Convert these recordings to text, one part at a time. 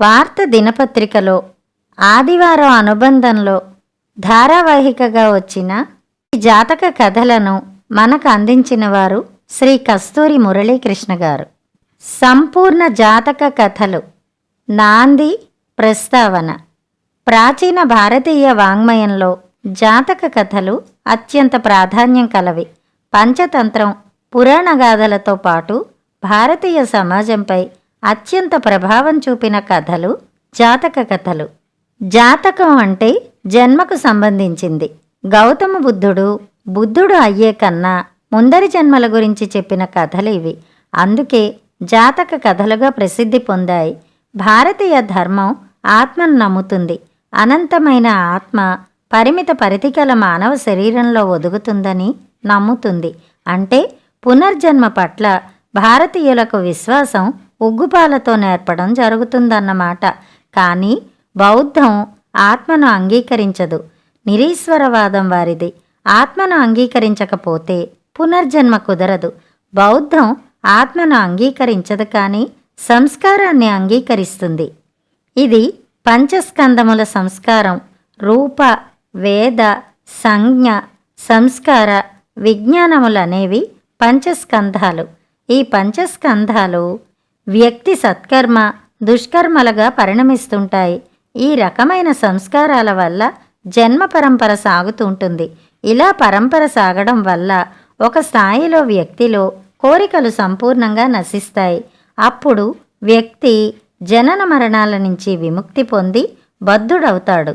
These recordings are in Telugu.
వార్త దినపత్రికలో ఆదివారం అనుబంధంలో ధారావాహికగా వచ్చిన ఈ జాతక కథలను మనకు అందించిన వారు శ్రీ కస్తూరి మురళీకృష్ణ గారు. సంపూర్ణ జాతక కథలు నాంది ప్రస్తావన. ప్రాచీన భారతీయ వాంగ్మయంలో జాతక కథలు అత్యంత ప్రాధాన్యం కలవి. పంచతంత్రం పురాణగాథలతో పాటు భారతీయ సమాజంపై అత్యంత ప్రభావం చూపిన కథలు జాతక కథలు. జాతకం అంటే జన్మకు సంబంధించింది. గౌతమ బుద్ధుడు బుద్ధుడు అయ్యే కన్నా ముందరి జన్మల గురించి చెప్పిన కథలు ఇవి. అందుకే జాతక కథలుగా ప్రసిద్ధి పొందాయి. భారతీయ ధర్మం ఆత్మను నమ్ముతుంది. అనంతమైన ఆత్మ పరిమిత పరిధికల మానవ శరీరంలో ఒదుగుతుందని నమ్ముతుంది. అంటే పునర్జన్మ పట్ల భారతీయులకు విశ్వాసం ఉగ్గుపాలతో నేర్పడం జరుగుతుందన్నమాట. కానీ బౌద్ధం ఆత్మను అంగీకరించదు. నిరీశ్వరవాదం వారిది. ఆత్మను అంగీకరించకపోతే పునర్జన్మ కుదరదు. బౌద్ధం ఆత్మను అంగీకరించదు కానీ సంస్కారాన్ని అంగీకరిస్తుంది. ఇది పంచస్కందముల సంస్కారం. రూప వేద సంజ్ఞ సంస్కార విజ్ఞానములనేవి పంచస్కంధాలు. ఈ పంచస్కంధాలు వ్యక్తి సత్కర్మ దుష్కర్మలుగా పరిణమిస్తుంటాయి. ఈ రకమైన సంస్కారాల వల్ల జన్మ పరంపర సాగుతుంటుంది. ఇలా పరంపర సాగడం వల్ల ఒక స్థాయిలో వ్యక్తిలో కోరికలు సంపూర్ణంగా నశిస్తాయి. అప్పుడు వ్యక్తి జనన మరణాల నుంచి విముక్తి పొంది బద్ధుడవుతాడు.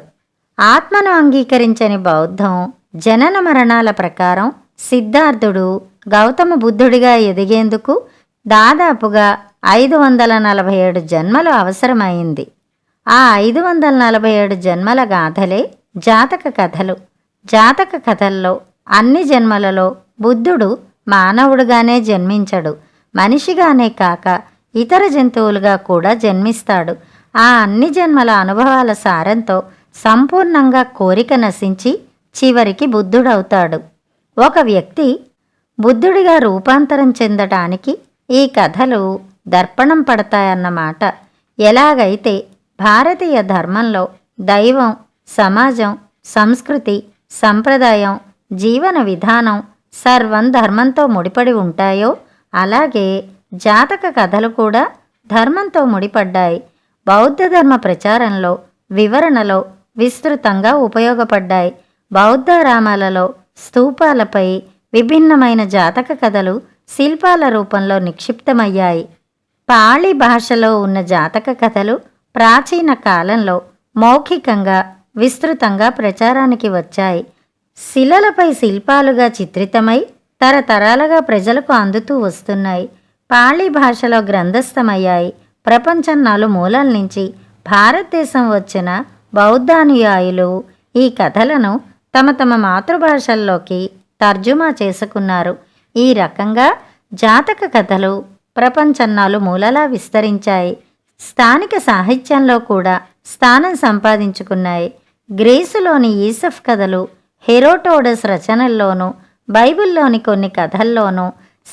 ఆత్మను అంగీకరించని బౌద్ధం జనన మరణాల ప్రకారం సిద్ధార్థుడు గౌతమ బుద్ధుడిగా ఎదిగేందుకు దాదాపుగా ఐదు వందల నలభై ఏడు జన్మలు అవసరమైంది. ఆ ఐదు వందల నలభై ఏడు జన్మల గాథలే జాతక కథలు. జాతక కథల్లో అన్ని జన్మలలో బుద్ధుడు మానవుడుగానే జన్మించడు. మనిషిగానే కాక ఇతర జంతువులుగా కూడా జన్మిస్తాడు. ఆ అన్ని జన్మల అనుభవాల సారంతో సంపూర్ణంగా కోరిక నశించి చివరికి బుద్ధుడవుతాడు. ఒక వ్యక్తి బుద్ధుడిగా రూపాంతరం చెందటానికి ఈ కథలు దర్పణం పడతాయన్నమాట ఎలాగైతే భారతీయ ధర్మంలో దైవం సమాజం సంస్కృతి సంప్రదాయం జీవన విధానం సర్వం ధర్మంతో ముడిపడి ఉంటాయో అలాగే జాతక కథలు కూడా ధర్మంతో ముడిపడ్డాయి. బౌద్ధ ధర్మ ప్రచారంలో వివరణలో విస్తృతంగా ఉపయోగపడ్డాయి. బౌద్ధారామాలలో స్తూపాలపై విభిన్నమైన జాతక కథలు శిల్పాల రూపంలో నిక్షిప్తమయ్యాయి. పాళీ భాషలో ఉన్న జాతక కథలు ప్రాచీన కాలంలో మౌఖికంగా విస్తృతంగా ప్రచారానికి వచ్చాయి. శిలలపై శిల్పాలుగా చిత్రితమై తరతరాలుగా ప్రజలకు అందుతూ వస్తున్నాయి. పాళీ భాషలో గ్రంథస్థమయ్యాయి. ప్రపంచం నలుమూలల నుంచి భారతదేశం వచ్చిన బౌద్ధానుయాయులు ఈ కథలను తమ తమ మాతృభాషల్లోకి తర్జుమా చేసుకున్నారు. ఈ రకంగా జాతక కథలు ప్రపంచం మూలలా విస్తరించాయి. స్థానిక సాహిత్యంలో కూడా స్థానం సంపాదించుకున్నాయి. గ్రీసులోని ఈసఫ్ కథలు హెరోటోడస్ రచనల్లోనూ బైబిల్లోని కొన్ని కథల్లోనూ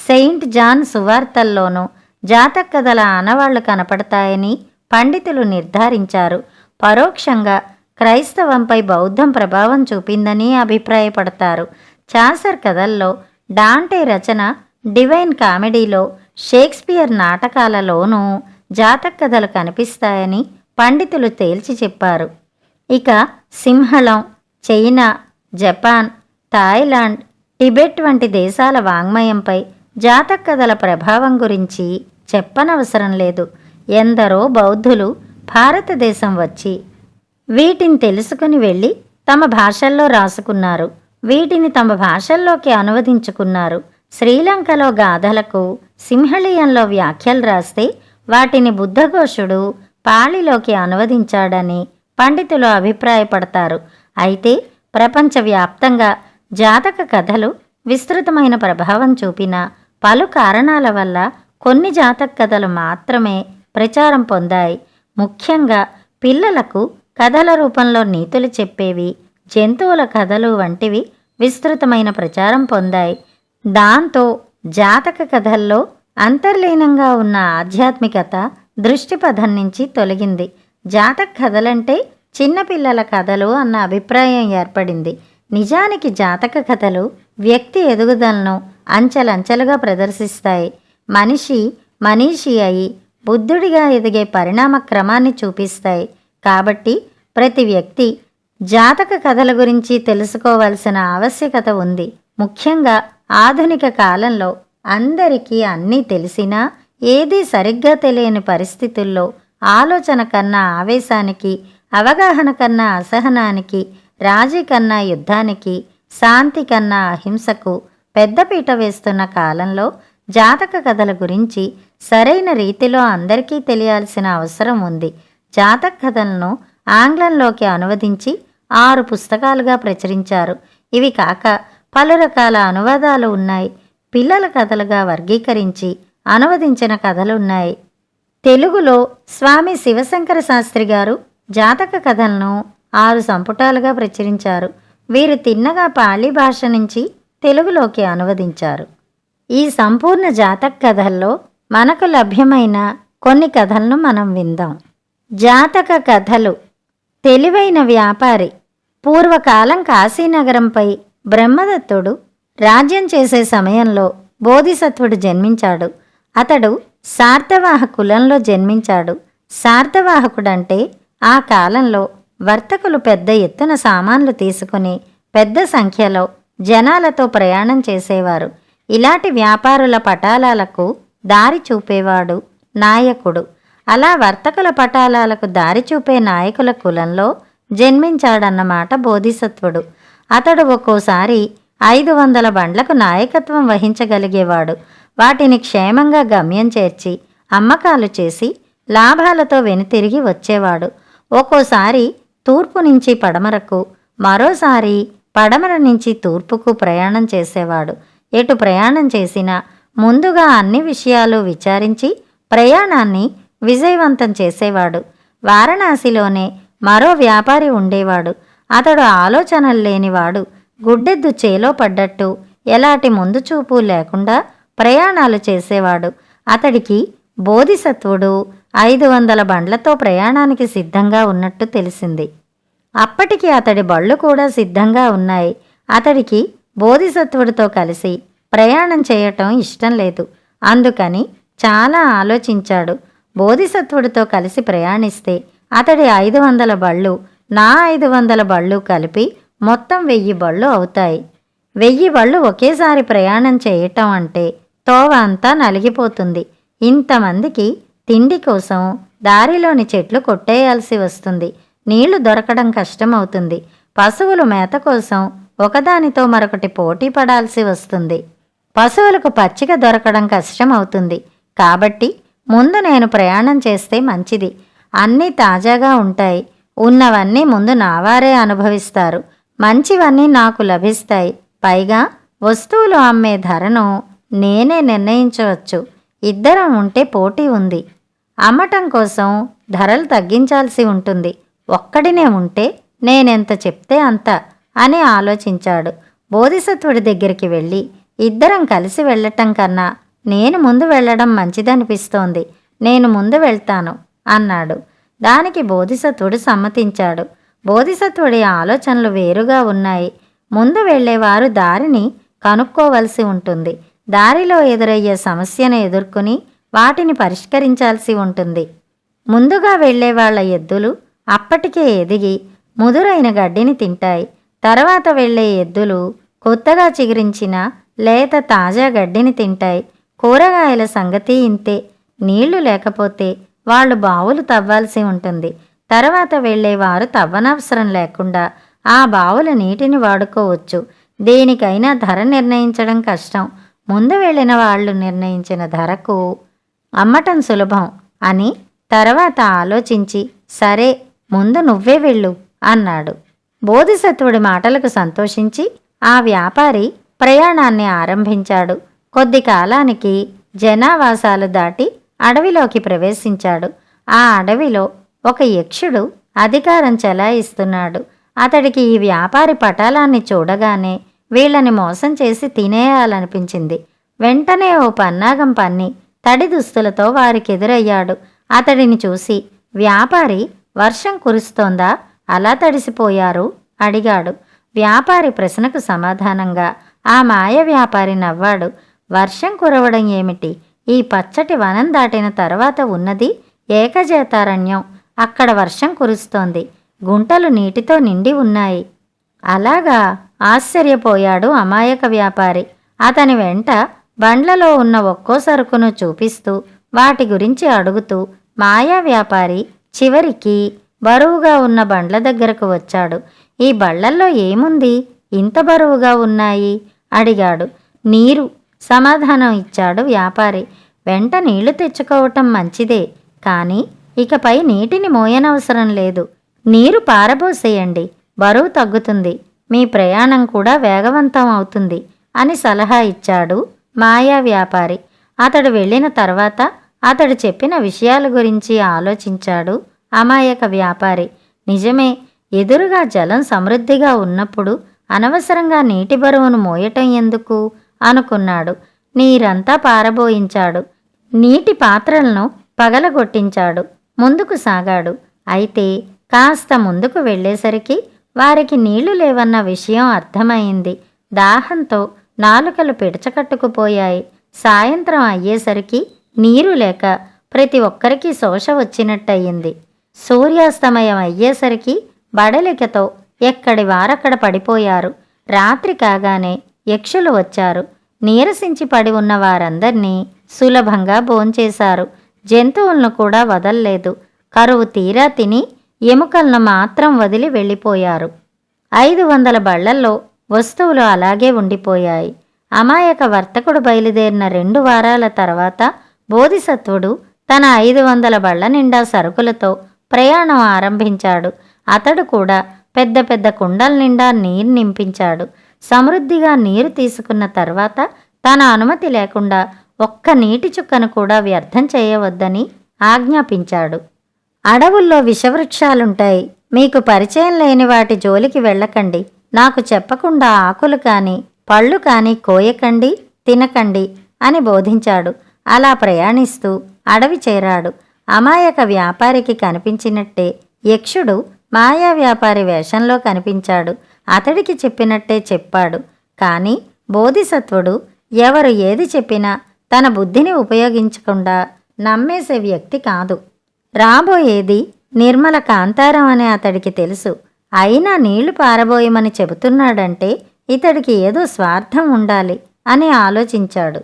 సెయింట్ జాన్ సువార్తల్లోనూ జాతక కథల ఆనవాళ్ళు కనపడతాయని పండితులు నిర్ధారించారు. పరోక్షంగా క్రైస్తవంపై బౌద్ధం ప్రభావం చూపిందని అభిప్రాయపడతారు. చాసర్ కథల్లో డాంటే రచన డివైన్ కామెడీలో షేక్స్పియర్ నాటకాలలోనూ జాతక కథలు కనిపిస్తాయని పండితులు తేల్చి చెప్పారు. ఇక సింహళం చైనా జపాన్ థాయిలాండ్ టిబెట్ వంటి దేశాల వాంగ్మయంపై జాతక కథల ప్రభావం గురించి చెప్పనవసరం లేదు. ఎందరో బౌద్ధులు భారతదేశం వచ్చి వీటిని తెలుసుకుని వెళ్ళి తమ భాషల్లో రాసుకున్నారు. వీటిని తమ భాషల్లోకి అనువదించుకున్నారు. శ్రీలంకలో గాథలకు సింహళీయంలో వ్యాఖ్యలు రాస్తే వాటిని బుద్ధఘోషుడు పాళిలోకి అనువదించాడని పండితులు అభిప్రాయపడతారు. అయితే ప్రపంచవ్యాప్తంగా జాతక కథలు విస్తృతమైన ప్రభావం చూపిన పలు కారణాల వల్ల కొన్ని జాతక కథలు మాత్రమే ప్రచారం పొందాయి. ముఖ్యంగా పిల్లలకు కథల రూపంలో నీతులు చెప్పేవి జంతువుల కథలు వంటివి విస్తృతమైన ప్రచారం పొందాయి. దాంతో జాతక కథల్లో అంతర్లీనంగా ఉన్న ఆధ్యాత్మికత దృష్టిపథం నుంచి తొలగింది. జాతక కథలంటే చిన్నపిల్లల కథలు అన్న అభిప్రాయం ఏర్పడింది. నిజానికి జాతక కథలు వ్యక్తి ఎదుగుదలను అంచెలంచెలుగా ప్రదర్శిస్తాయి. మనిషి మనీషి అయి బుద్ధుడిగా ఎదిగే పరిణామ క్రమాన్ని చూపిస్తాయి. కాబట్టి ప్రతి వ్యక్తి జాతక కథల గురించి తెలుసుకోవాల్సిన ఆవశ్యకత ఉంది. ముఖ్యంగా ఆధునిక కాలంలో అందరికీ అన్నీ తెలిసినా ఏదీ సరిగ్గా తెలియని పరిస్థితుల్లో ఆలోచన కన్నా ఆవేశానికి అవగాహన కన్నా అసహనానికి రాజీ కన్నా యుద్ధానికి శాంతి కన్నా అహింసకు పెద్దపీట వేస్తున్న కాలంలో జాతక కథల గురించి సరైన రీతిలో అందరికీ తెలియాల్సిన అవసరం ఉంది. జాతక కథలను ఆంగ్లంలోకి అనువదించి ఆరు పుస్తకాలుగా ప్రచురించారు. ఇవి కాక పలు రకాల అనువాదాలు ఉన్నాయి. పిల్లల కథలుగా వర్గీకరించి అనువదించిన కథలున్నాయి. తెలుగులో స్వామి శివశంకర శాస్త్రి గారు జాతక కథలను ఆరు సంపుటాలుగా ప్రచురించారు. వీరు తిన్నగా పాళీ భాష నుంచి తెలుగులోకి అనువదించారు. ఈ సంపూర్ణ జాతక కథల్లో మనకు లభ్యమైన కొన్ని కథలను మనం విందాం. జాతక కథలు. తెలివైన వ్యాపారి. పూర్వకాలం కాశీనగరంపై బ్రహ్మదత్తుడు రాజ్యం చేసే సమయంలో బోధిసత్వుడు జన్మించాడు. అతడు సార్థవాహ కులంలో జన్మించాడు. సార్థవాహకుడంటే ఆ కాలంలో వర్తకులు పెద్ద ఎత్తున సామాన్లు తీసుకుని పెద్ద సంఖ్యలో జనాలతో ప్రయాణం చేసేవారు. ఇలాంటి వ్యాపారుల పటాలాలకు దారి చూపేవాడు నాయకుడు. అలా వర్తకుల పటాలాలకు దారి చూపే నాయకుల కులంలో జన్మించాడన్నమాట బోధిసత్వుడు. అతడు ఒక్కోసారి ఐదు వందల బండ్లకు నాయకత్వం వహించగలిగేవాడు. వాటిని క్షేమంగా గమ్యం చేర్చి అమ్మకాలు చేసి లాభాలతో వెనుతిరిగి వచ్చేవాడు. ఒక్కోసారి తూర్పు నుంచి పడమరకు మరోసారి పడమర నుంచి తూర్పుకు ప్రయాణం చేసేవాడు. ఎటు ప్రయాణం చేసినా ముందుగా అన్ని విషయాలు విచారించి ప్రయాణాన్ని విజయవంతం చేసేవాడు. వారణాసిలోనే మరో వ్యాపారి ఉండేవాడు. అతడు ఆలోచనలు లేనివాడు గుడ్డెద్దు చేలో పడ్డట్టు. ఎలాంటి ముందు చూపు లేకుండా ప్రయాణాలు చేసేవాడు. అతడికి బోధిసత్వుడు ఐదు వందల బండ్లతో ప్రయాణానికి సిద్ధంగా ఉన్నట్టు తెలిసింది. అప్పటికి అతడి బళ్ళు కూడా సిద్ధంగా ఉన్నాయి. అతడికి బోధిసత్వుడితో కలిసి ప్రయాణం చేయటం ఇష్టం లేదు. అందుకని చాలా ఆలోచించాడు. బోధిసత్వుడితో కలిసి ప్రయాణిస్తే అతడి ఐదు వందల బళ్ళు నా ఐదు వందల బళ్ళు కలిపి మొత్తం వెయ్యి బళ్ళు అవుతాయి. వెయ్యి బళ్ళు ఒకేసారి ప్రయాణం చేయటం అంటే తోవ అంతా నలిగిపోతుంది. ఇంతమందికి తిండి కోసం దారిలోని చెట్లు కొట్టేయాల్సి వస్తుంది. నీళ్ళు దొరకడం కష్టమవుతుంది. పశువులు మేత కోసం ఒకదానితో మరొకటి పోటీ పడాల్సి వస్తుంది. పశువులకు పచ్చిక దొరకడం కష్టమవుతుంది. కాబట్టి ముందు నేను ప్రయాణం చేస్తే మంచిది. అన్నీ తాజాగా ఉంటాయి. ఉన్నవన్నీ ముందు నావారే అనుభవిస్తారు. మంచివన్నీ నాకు లభిస్తాయి. పైగా వస్తువులు అమ్మే ధరను నేనే నిర్ణయించవచ్చు. ఇద్దరం ఉంటే పోటీ ఉంది. అమ్మటం కోసం ధరలు తగ్గించాల్సి ఉంటుంది. ఒక్కడినే ఉంటే నేనెంత చెప్తే అంత అని ఆలోచించాడు. బోధిసత్వుడి దగ్గరికి వెళ్ళి ఇద్దరం కలిసి వెళ్ళటం కన్నా నేను ముందు వెళ్ళడం మంచిదనిపిస్తోంది. నేను ముందు వెళ్తాను అన్నాడు. దానికి బోధిసత్వుడు సమ్మతించాడు. బోధిసత్వుడి ఆలోచనలు వేరుగా ఉన్నాయి. ముందు వెళ్ళేవారు దారిని కనుక్కోవలసి ఉంటుంది. దారిలో ఎదురయ్యే సమస్యను ఎదుర్కొని వాటిని పరిష్కరించాల్సి ఉంటుంది. ముందుగా వెళ్ళే వాళ్ళ ఎద్దులు అప్పటికే ఎదిగి ముదురైన గడ్డిని తింటాయి. తర్వాత వెళ్ళే ఎద్దులు కొత్తగా చిగురించిన లేత తాజా గడ్డిని తింటాయి. కూరగాయల సంగతి ఇంతే. నీళ్ళు లేకపోతే వాళ్ళు బావులు తవ్వాల్సి ఉంటుంది. తర్వాత వెళ్ళేవారు తవ్వనవసరం లేకుండా ఆ బావుల నీటిని వాడుకోవచ్చు. దేనికైనా ధర నిర్ణయించడం కష్టం. ముందు వెళ్ళిన వాళ్ళు నిర్ణయించిన ధరకు అమ్మటం సులభం అని తర్వాత ఆలోచించి సరే ముందు నువ్వే వెళ్ళు అన్నాడు. బోధిసత్వుడి మాటలకు సంతోషించి ఆ వ్యాపారి ప్రయాణాన్ని ఆరంభించాడు. కొద్ది కాలానికి జనావాసాలు దాటి అడవిలోకి ప్రవేశించాడు. ఆ అడవిలో ఒక యక్షుడు అధికారం చెలాయిస్తున్నాడు. అతడికి ఈ వ్యాపారి పటాలాన్ని చూడగానే వీళ్ళని మోసం చేసి తినేయాలనిపించింది. వెంటనే ఓ పన్నాగం పన్ని తడి దుస్తులతో వారికి ఎదురయ్యాడు అతడిని చూసి వ్యాపారి వర్షం కురుస్తోందా? అలా తడిసిపోయారు? అడిగాడు. వ్యాపారి ప్రశ్నకు సమాధానంగా ఆ మాయ వ్యాపారి నవ్వాడు. వర్షం కురవడం ఏమిటి? ఈ పచ్చటి వనం దాటిన తర్వాత ఉన్నది ఏకజేతారణ్యం. అక్కడ వర్షం కురుస్తోంది. గుంటలు నీటితో నిండి ఉన్నాయి. అలాగా ఆశ్చర్యపోయాడు అమాయక వ్యాపారి. అతని వెంట బండ్లలో ఉన్న ఒక్కో సరుకును చూపిస్తూ వాటి గురించి అడుగుతూ మాయా వ్యాపారి చివరికి బరువుగా ఉన్న బండ్ల దగ్గరకు వచ్చాడు. ఈ బళ్ళల్లో ఏముంది? ఇంత బరువుగా ఉన్నాయి? అడిగాడు. నీరు. సమాధానం ఇచ్చాడు వ్యాపారి. వెంట నీళ్ళు తెచ్చుకోవటం మంచిదే కానీ ఇకపై నీటిని మోయనవసరం లేదు. నీరు పారబోసేయండి బరువు తగ్గుతుంది మీ ప్రయాణం కూడా వేగవంతం అవుతుంది అని సలహా ఇచ్చాడు మాయా వ్యాపారి. అతడు వెళ్ళిన తర్వాత అతడు చెప్పిన విషయాల గురించి ఆలోచించాడు అమాయక వ్యాపారి. నిజమే ఎదురుగా జలం సమృద్ధిగా ఉన్నప్పుడు అనవసరంగా నీటి బరువును మోయటం ఎందుకు? అనుకున్నాడు. నీరంతా పారబోయించాడు. నీటి పాత్రలను పగలగొట్టించాడు. ముందుకు సాగాడు. అయితే కాస్త ముందుకు వెళ్ళేసరికి వారికి నీళ్ళు లేవన్న విషయం అర్థమైంది. దాహంతో నాలుకలు పిడచకట్టుకుపోయాయి. సాయంత్రం అయ్యేసరికి నీరు లేక ప్రతి ఒక్కరికి శోష వచ్చినట్టయింది. సూర్యాస్తమయం అయ్యేసరికి బడలికతో ఎక్కడి వారక్కడ పడిపోయారు. రాత్రి కాగానే యక్షులు వచ్చారు. నీరసించి పడి ఉన్న వారందరినీ సులభంగా భోంచేశారు. జంతువులను కూడా వదల్లేదు. కరువు తీరా తిని ఎముకలను మాత్రం వదిలి వెళ్ళిపోయారు. ఐదు వందల బళ్ళల్లో వస్తువులు అలాగే ఉండిపోయాయి. అమాయక వర్తకుడు బయలుదేరిన రెండు వారాల తర్వాత బోధిసత్వుడు తన ఐదు వందల బళ్ళ నిండా సరుకులతో ప్రయాణం ఆరంభించాడు. అతడు కూడా పెద్ద పెద్ద కుండల నిండా నీరు నింపించాడు. సమృద్ధిగా నీరు తీసుకున్న తర్వాత తన అనుమతి లేకుండా ఒక్క నీటి చుక్కను కూడా వ్యర్థం చేయవద్దని ఆజ్ఞాపించాడు. అడవుల్లో విషవృక్షాలుంటాయి. మీకు పరిచయం లేని వాటి జోలికి వెళ్ళకండి. నాకు చెప్పకుండా ఆకులు కానీ పళ్ళు కానీ కోయకండి తినకండి అని బోధించాడు. అలా ప్రయాణిస్తూ అడవి చేరాడు. అమాయక వ్యాపారికి కనిపించినట్టే యక్షుడు మాయా వ్యాపారి వేషంలో కనిపించాడు. అతడికి చెప్పినట్టే చెప్పాడు. కానీ బోధిసత్వుడు ఎవరు ఏది చెప్పినా తన బుద్ధిని ఉపయోగించకుండా నమ్మేసే వ్యక్తి కాదు. రాబోయేది నిర్మల కాంతారం అనే అతడికి తెలుసు. అయినా నీళ్ళు పారబోయమని చెబుతున్నాడంటే ఇతడికి ఏదో స్వార్థం ఉండాలి అని ఆలోచించాడు.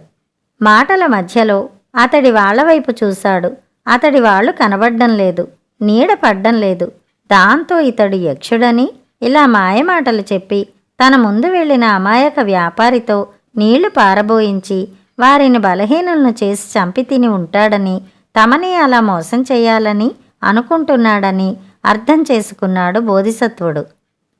మాటల మధ్యలో అతడి వాళ్ళ వైపు చూశాడు. అతడి వాళ్ళు కనబడ్డం లేదు నీడ పడ్డం లేదు. దాంతో ఇతడు యక్షుడని ఇలా మాయమాటలు చెప్పి తన ముందు వెళ్ళిన అమాయక వ్యాపారితో నీళ్ళు పారబోయించి వారిని బలహీనులను చేసి చంపి తిని ఉంటాడని తమని అలా మోసం చేయాలని అనుకుంటున్నాడని అర్థం చేసుకున్నాడు బోధిసత్వుడు.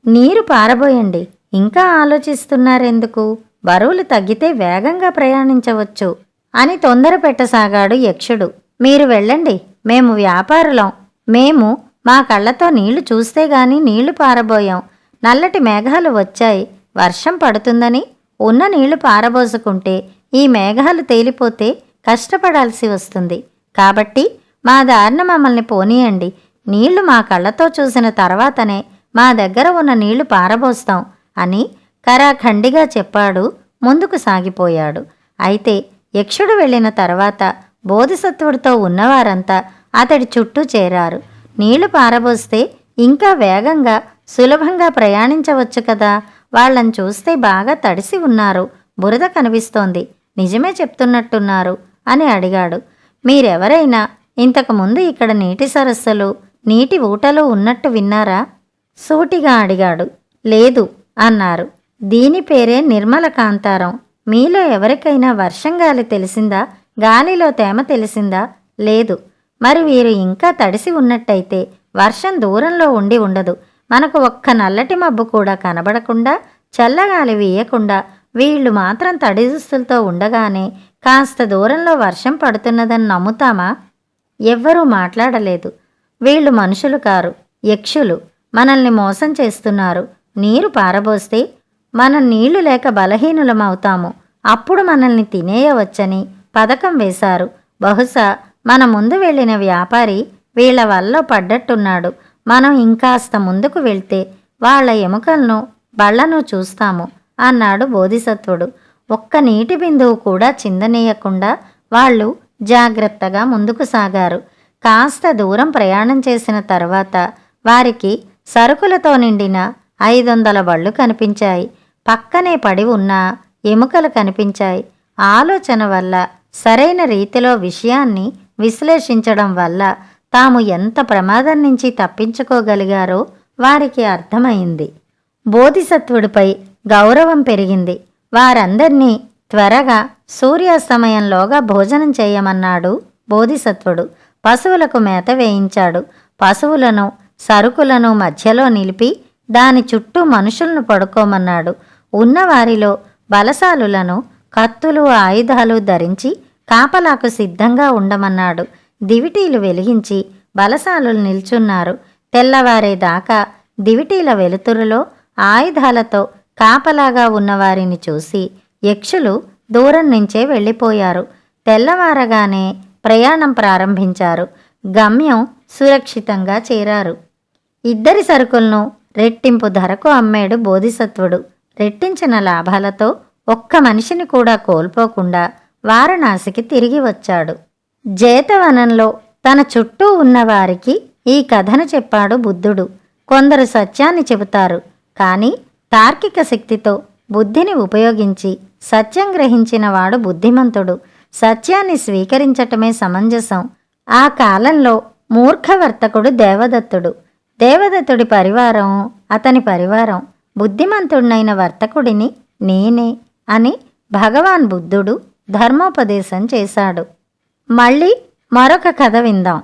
నీరు పారబోయండి ఇంకా ఆలోచిస్తున్నారెందుకు? బరువులు తగ్గితే వేగంగా ప్రయాణించవచ్చు అని తొందర పెట్టసాగాడు యక్షుడు. మీరు వెళ్ళండి మేము వ్యాపారులం మేము మా కళ్ళతో నీళ్ళు చూస్తే గాని నీళ్ళు పారబోయాం. నల్లటి మేఘాలు వచ్చాయి. వర్షం పడుతుందని ఉన్న నీళ్ళు పారబోసుకుంటే ఈ మేఘాలు తేలిపోతే కష్టపడాల్సి వస్తుంది. కాబట్టి మా దారిన మమ్మల్ని పోనీయండి. నీళ్ళు మా కళ్ళతో చూసిన తర్వాతనే మా దగ్గర ఉన్న నీళ్ళు పారబోస్తాం అని కరాఖండిగా చెప్పాడు ముందుకు సాగిపోయాడు. అయితే యక్షుడు వెళ్ళిన తర్వాత బోధిసత్వుడితో ఉన్నవారంతా అతడి చుట్టూ చేరారు. నీళ్ళు పారబోస్తే ఇంకా వేగంగా సులభంగా ప్రయాణించవచ్చు కదా. వాళ్ళని చూస్తే బాగా తడిసి ఉన్నారు. బురద కనిపిస్తోంది. నిజమే చెప్తున్నట్టున్నారు అని అడిగాడు. మీరెవరైనా ఇంతకుముందు ఇక్కడ నీటి సరస్సులు నీటి ఊటలు ఉన్నట్టు విన్నారా? సూటిగా అడిగాడు. లేదు అన్నారు. దీని పేరే నిర్మల కాంతారం మీలో ఎవరికైనా వర్షం గాలి తెలిసిందా? గాలిలో తేమ తెలిసిందా? లేదు. మరి వీరు ఇంకా తడిసి ఉన్నట్టయితే వర్షం దూరంలో ఉండి ఉండదు. మనకు ఒక్క నల్లటి మబ్బు కూడా కనబడకుండా చల్లగాలి వీయకుండా వీళ్ళు మాత్రం తడి దుస్తులతో ఉండగానే కాస్త దూరంలో వర్షం పడుతున్నదని నమ్ముతామా? ఎవ్వరూ మాట్లాడలేదు. వీళ్ళు మనుషులు కారు యక్షులు. మనల్ని మోసం చేస్తున్నారు. నీరు పారబోస్తే మనం నీళ్ళు లేక బలహీనులమవుతాము. అప్పుడు మనల్ని తినేయవచ్చని పథకం వేశారు. బహుశా మన ముందు వెళ్ళిన వ్యాపారి వీళ్ళ వల్ల పడ్డట్టున్నాడు. మనం ఇంకాస్త ముందుకు వెళ్తే వాళ్ళ ఎముకలను బళ్ళను చూస్తాము అన్నాడు బోధిసత్వుడు. ఒక్క నీటి బిందువు కూడా చిందనీయకుండా వాళ్ళు జాగ్రత్తగా ముందుకు సాగారు. కాస్త దూరం ప్రయాణం చేసిన తర్వాత వారికి సరుకులతో నిండిన ఐదు వందల బళ్ళు కనిపించాయి. పక్కనే పడి ఉన్న ఎముకలు కనిపించాయి. ఆలోచన వల్ల సరైన రీతిలో విషయాన్ని విశ్లేషించడం వల్ల తాము ఎంత ప్రమాదం నుంచి తప్పించుకోగలిగారో వారికి అర్థమైంది. బోధిసత్వుడిపై గౌరవం పెరిగింది. వారందరినీ త్వరగా సూర్యాస్తమయంలోగా భోజనం చేయమన్నాడు బోధిసత్వుడు. పశువులకు మేత వేయించాడు. పశువులను సరుకులను మధ్యలో నిలిపి దాని చుట్టూ మనుషులను పడుకోమన్నాడు. ఉన్నవారిలో బలశాలులను కత్తులు ఆయుధాలు ధరించి కాపలాకు సిద్ధంగా ఉండమన్నాడు. దివిటీలు వెలిగించి బలసాలు నిల్చున్నారు. తెల్లవారేదాకా దివిటీల వెలుతురులో ఆయుధాలతో కాపలాగా ఉన్నవారిని చూసి యక్షులు దూరం నుంచే వెళ్ళిపోయారు. తెల్లవారగానే ప్రయాణం ప్రారంభించారు. గమ్యం సురక్షితంగా చేరారు. ఇద్దరి సరుకులను రెట్టింపు ధరకు అమ్మాడు బోధిసత్వుడు. రెట్టించిన లాభాలతో ఒక్క మనిషిని కూడా కోల్పోకుండా వారణాసికి తిరిగి వచ్చాడు. జేతవనంలో తన చుట్టూ ఉన్నవారికి ఈ కథను చెప్పాడు బుద్ధుడు. కొందరు సత్యాన్ని చెబుతారు. కానీ తార్కిక శక్తితో బుద్ధిని ఉపయోగించి సత్యం గ్రహించిన వాడు బుద్ధిమంతుడు. సత్యాన్ని స్వీకరించటమే సమంజసం. ఆ కాలంలో మూర్ఖవర్తకుడు దేవదత్తుడు. దేవదత్తుడి పరివారం అతని పరివారం. బుద్ధిమంతుడినైన వర్తకుడిని నేనే అని భగవాన్ బుద్ధుడు ధర్మోపదేశం చేశాడు. మళ్ళీ మరొక కథ విందాం.